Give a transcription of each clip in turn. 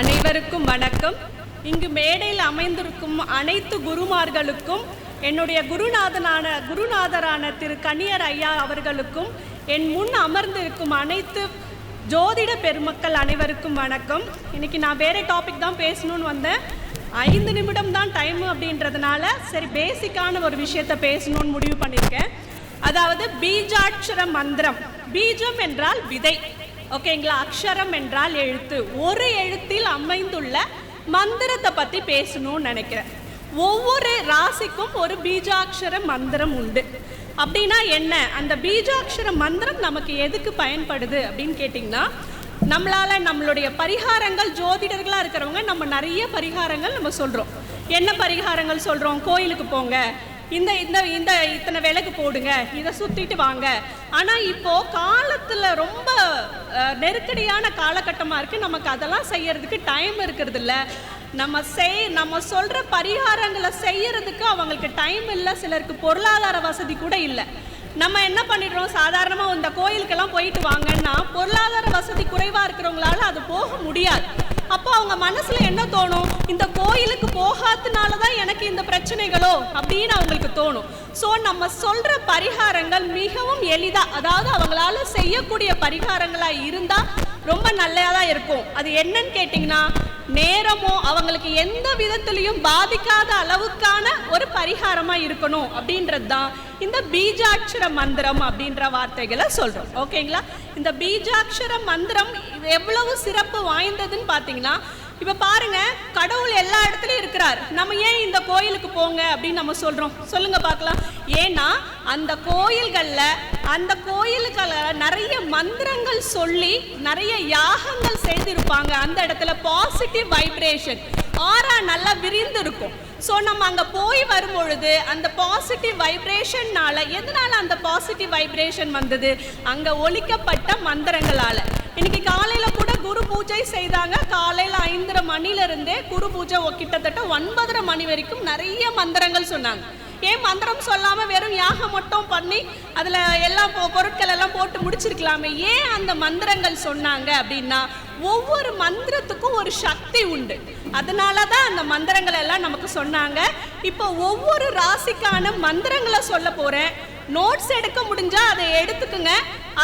அனைவருக்கும் வணக்கம். இங்கு மேடையில் அமைந்திருக்கும் அனைத்து குருமார்களுக்கும் என்னுடைய குருநாதனான குருநாதரான திரு கனியர் ஐயா அவர்களுக்கும் என் முன் அமர்ந்திருக்கும் அனைத்து ஜோதிட பெருமக்கள் அனைவருக்கும் வணக்கம். இன்னைக்கு நான் வேற டாபிக் தான் பேசணும்னு வந்தேன். ஐந்து நிமிடம் தான் டைம் அப்படின்றதுனால சரி பேசிக்கான ஒரு விஷயத்தை பேசணும்னு முடிவு பண்ணியிருக்கேன். அதாவது பீஜாட்சர மந்திரம். பீஜம் என்றால் விதை. ஓகேங்களா? அக்ஷரம் என்றால் எழுத்து. ஒரு எழுத்தில் அமைந்துள்ள மந்திரத்தை பற்றி பேசணும்னு நினைக்கிறேன். ஒவ்வொரு ராசிக்கும் ஒரு பீஜாட்சர மந்திரம் உண்டு. அப்படின்னா என்ன? அந்த பீஜாட்சர மந்திரம் நமக்கு எதுக்கு பயன்படுது அப்படின்னு கேட்டிங்கன்னா நம்மளால் நம்மளுடைய பரிகாரங்கள் ஜோதிடர்களாக இருக்கிறவங்க நம்ம நிறைய பரிகாரங்கள் நம்ம சொல்கிறோம் என்ன பரிகாரங்கள் சொல்கிறோம் கோயிலுக்கு போங்க. இந்த இந்த இந்த இத்தனை விலகு போடுங்க இதை சுற்றிட்டு வாங்க. ஆனால் இப்போ காலத்தில் ரொம்ப நெருக்கடியான காலகட்டமாக இருக்குது நமக்கு அதெல்லாம் செய்யறதுக்கு டைம் இருக்கிறது இல்ல நம்ம செய் நம்ம சொல்கிற பரிகாரங்களை செய்யறதுக்கு அவங்களுக்கு டைம் இல்லை சிலருக்கு பொருளாதார வசதி கூட இல்லை. நம்ம என்ன பண்ணிடுறோம்? சாதாரணமாக இந்த கோயிலுக்கெல்லாம் போயிட்டு வாங்கன்னா பொருளாதார வசதி குறைவாக இருக்கிறவங்களால அது போக முடியாது. அப்போ அவங்க மனசுல என்ன தோணும்? இந்த கோயிலுக்கு போகாதனால தான் எனக்கு இந்த பிரச்சனைகளோ? அப்படின்னு அவங்களுக்கு தோணும். ஸோ நம்ம சொல்ற பரிகாரங்கள் மிகவும் எளிதா அதாவது அவங்களால செய்யக்கூடிய பரிகாரங்களா இருந்தா ரொம்ப நல்லதாக தான் இருக்கும். அது என்னன்னு கேட்டிங்கன்னா நேரமோ அவங்களுக்கு எந்த விதத்துலையும் பாதிக்காத அளவுக்கான ஒரு பரிகாரமாக இருக்கணும் அப்படின்றது தான் இந்த பீஜாட்சர மந்திரம் அப்படின்ற வார்த்தைகளை சொல்கிறோம் ஓகேங்களா? இந்த பீஜாட்சர மந்திரம் எவ்வளவு சிறப்பு வாய்ந்ததுன்னு பார்த்தீங்கன்னா இப்போ பாருங்க கடவுள் எல்லா இடத்துலயும் இருக்கிறார். நம்ம ஏன் இந்த கோயிலுக்கு போங்க அப்படின்னு நம்ம சொல்றோம். சொல்லுங்க பார்க்கலாம். ஏன்னா அந்த கோயில்கள்ல அந்த கோயில்கள நிறைய மந்திரங்கள் சொல்லி நிறைய யாகங்கள் செய்திருப்பாங்க. அந்த இடத்துல பாசிட்டிவ் வைப்ரேஷன் ஆறா நல்லா விரிந்து இருக்கும் ஸோ நம்ம அங்கே போய் வரும்பொழுது அந்த பாசிட்டிவ் வைப்ரேஷன்னால எதனால அந்த பாசிட்டிவ் வைப்ரேஷன் வந்தது? அங்கே ஒழிக்கப்பட்ட மந்திரங்களால. இன்னைக்கு காலையில் குரு பூஜை செய்தாங்க. காலையில் ஐந்தரை மணில குரு பூஜை கிட்டத்தட்ட ஒன்பதரை மணி வரைக்கும் நிறைய மந்திரங்கள் சொன்னாங்க. ஏன் மந்திரம் சொல்லாமல் வெறும் யாகம் மட்டும் பண்ணி அதில் எல்லாம் பொ- பொருட்கள் எல்லாம் போட்டு முடிச்சிருக்கலாமே? ஏன் அந்த மந்திரங்கள் சொன்னாங்க அப்படின்னா ஒவ்வொரு மந்திரத்துக்கும் ஒரு சக்தி உண்டு. அதனால தான் அந்த மந்திரங்கள் எல்லாம் நமக்கு சொன்னாங்க. இப்போ ஒவ்வொரு ராசிக்கான மந்திரங்களை சொல்ல போகிறேன் நோட்ஸ் எடுக்க முடிஞ்சால் அதை எடுத்துக்குங்க.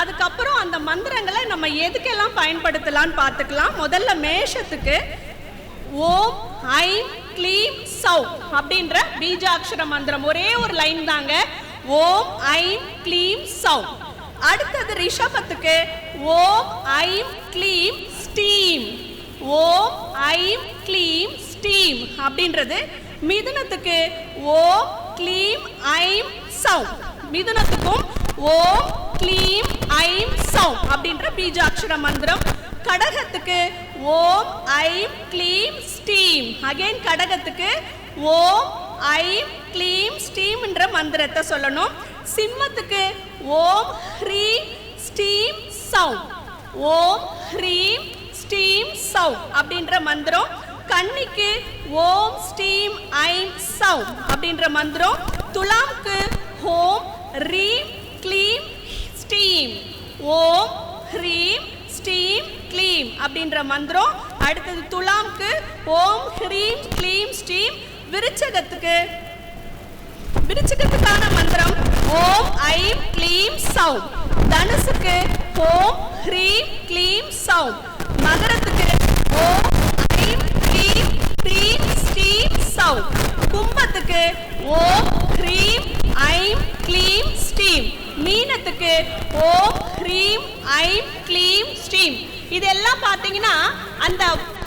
அதுக்கப்புறம் அந்த மந்திரங்களை நம்ம எதுக்கெல்லாம் பயன்படுத்தலாம்னு பார்த்துக்கலாம். முதல்ல மேஷத்துக்கு ஓம் ஐம் க்ளீம் சௌ அப்படின்ற பீஜாட்சர மந்திரம். ஒரே ஒரு லைன் தாங்க. ஓம் ஐம் க்ளீம் சௌ. அடுத்தது ரிஷபத்துக்கு ஓம் ஐம் க்ளீம் ஸ்டீம். ஓம் ஐம் க்ளீம் ஸ்டீம் அப்படின்றது மிதுனத்துக்கு ஓம் க்ளீம் ஐம் சௌ. மிதுனத்துக்கும் ஓம் க்ளீம் ஐம் சௌ அப்படின்ற பீஜாட்சர மந்திரம். கடகத்துக்கு ஓம் ஐம் க்ளீம் ஸ்டீம் அகைன் கடகத்துக்கு ஓம் ஐம் க்ளீம் ஸ்டீம்ன்ற மந்திரத்தை சொல்லணும். சிம்மத்துக்கு ஓம் ஹ்ரீம் ஸ்டீம் சௌ ஓம் ஹ்ரீம் ஸ்டீம் சௌ அப்படின்ற மந்திரம். கன்னிக்கு ஓம் ஸ்டீம் ஐம் சௌ அப்படின்ற மந்திரம். துலாம்க்கு ஓம் ரீம் க்ளீம் ஸ்டீம் ஓம் ஹ்ரீம் ஸ்டீம் க்ளீம் அப்படின்ற மந்திரம். அடுத்தது துலாம்க்கு ஓம் ஹ்ரீம் க்ளீம் ஸ்டீம் விருச்சகத்துக்கு. விருச்சகத்துக்கான மந்திரம் ஓம் ஐம் க்ளீம் சௌ தனுசுக்கு ஓம் ஹ்ரீம் க்ளீம் சௌ மகரத்துக்கு ஓம் ஐம் க்ளீம் க்ளீம் ஸ்டீம் சௌ கும்பத்துக்கு ஓம் ஹ்ரீம் ஐம் க்ளீம் ஸ்டீம் மீனத்துக்கு ஓம் ஹ்ரீம் ஐம் க்ளீம் ஸ்டீம் இதெல்லாம் பார்த்தீங்கன்னா அந்த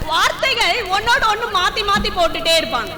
வார்த்தைகள் ஒன்னோட ஒன்று மாற்றி மாற்றி போட்டுட்டே இருப்பாங்க.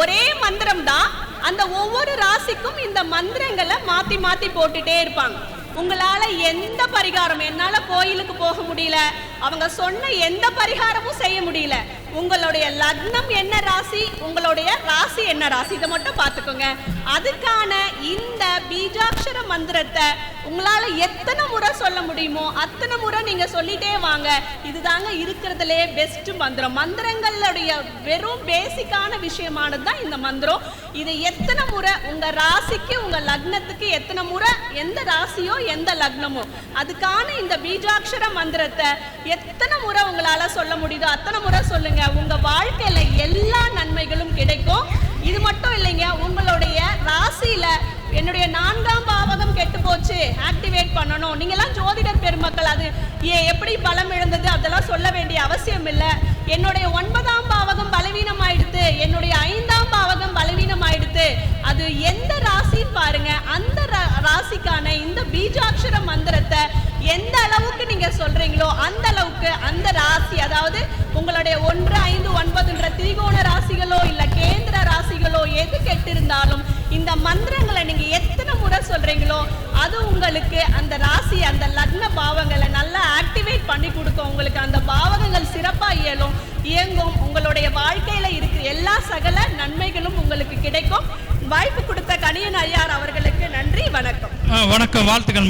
ஒரே மந்திரம் தான் அந்த ஒவ்வொரு ராசிக்கும் இந்த மந்திரங்களை மாற்றி மாற்றி போட்டுட்டே இருப்பாங்க. உங்களால் எந்த பரிகாரம் என்னால் கோயிலுக்கு போக முடியல அவங்க சொன்ன எந்த பரிகாரமும் செய்ய முடியல. உங்களுடைய லக்னம் என்ன ராசி? உங்களுடைய ராசி என்ன ராசி? இதை மட்டும் பார்த்துக்கோங்க. அதுக்கான இந்த பீஜாட்சர மந்திரத்தை உங்களால எத்தனை முறை சொல்ல முடியுமோ அத்தனை முறை நீங்க சொல்லிட்டே வாங்க. இதுதாங்க இருக்கிறதுலே பெஸ்ட் மந்திரம். மந்திரங்களுடைய வெறும் பேசிக்கான விஷயமானது தான் இந்த மந்திரம். இது எத்தனை முறை உங்க ராசிக்கு உங்க லக்னத்துக்கு எத்தனை முறை எந்த ராசியோ எந்த லக்னமோ அதுக்கான இந்த பீஜாட்சர மந்திரத்தை எத்தனை முறை உங்களால சொல்ல முடியுதோ அத்தனை முறை சொல்லுங்க. உங்க வாழ்க்கையில எல்லா நன்மைகளும் கிடைக்கும். இது மட்டும் இல்லைங்க உங்களுடைய ராசியில என்னுடைய நான்காம் பாவகம் கெட்டு போச்சு ஆக்டிவேட் பண்ணணும். நீங்கள்லாம் ஜோதிடர் பெருமக்கள் அது ஏ எப்படி பலம் இழந்தது அதெல்லாம் சொல்ல வேண்டிய அவசியம் இல்லை. என்னுடைய ஒன்பதாம் பாவகம் பலவீனம் ஆயிடுத்து என்னுடைய ஐந்தாம் பாவகம் பலவீனம் ஆயிடுத்து அது எந்த ராசின்னு பாருங்க. அந்த ரா- ராசிக்கான இந்த பீஜாட்சர மந்திரத்தை எந்த அளவுக்கு நீங்க சொல்றீங்களோ அந்த அளவுக்கு அந்த ராசி அதாவது உங்களுடைய ஒன்று ஐந்து ஒன்பதுன்ற திரிகோண ராசிகளோ இல்ல கேந்திர ராசிகளோ எது கெட்டு இருந்தாலும் இந்த மந்திரங்களை நீங்க எத்தனை முறை சொல்றீங்களோ அது உங்களுக்கு அந்த ராசி அந்த லக்ன பாவங்களை நல்லா ஆக்டிவேட் பண்ணி கொடுக்கும். உங்களுக்கு அந்த பாவகங்கள் சிறப்பா இயலும் இயங்கும். உங்களுடைய வாழ்க்கையில இருக்கிற எல்லா சகல நன்மைகளும் உங்களுக்கு கிடைக்கும். வாய்ப்பு கொடுத்த கணியன் ஐயார் அவர்களுக்கு நன்றி வணக்கம். வணக்கம் வாழ்த்துக்கள்.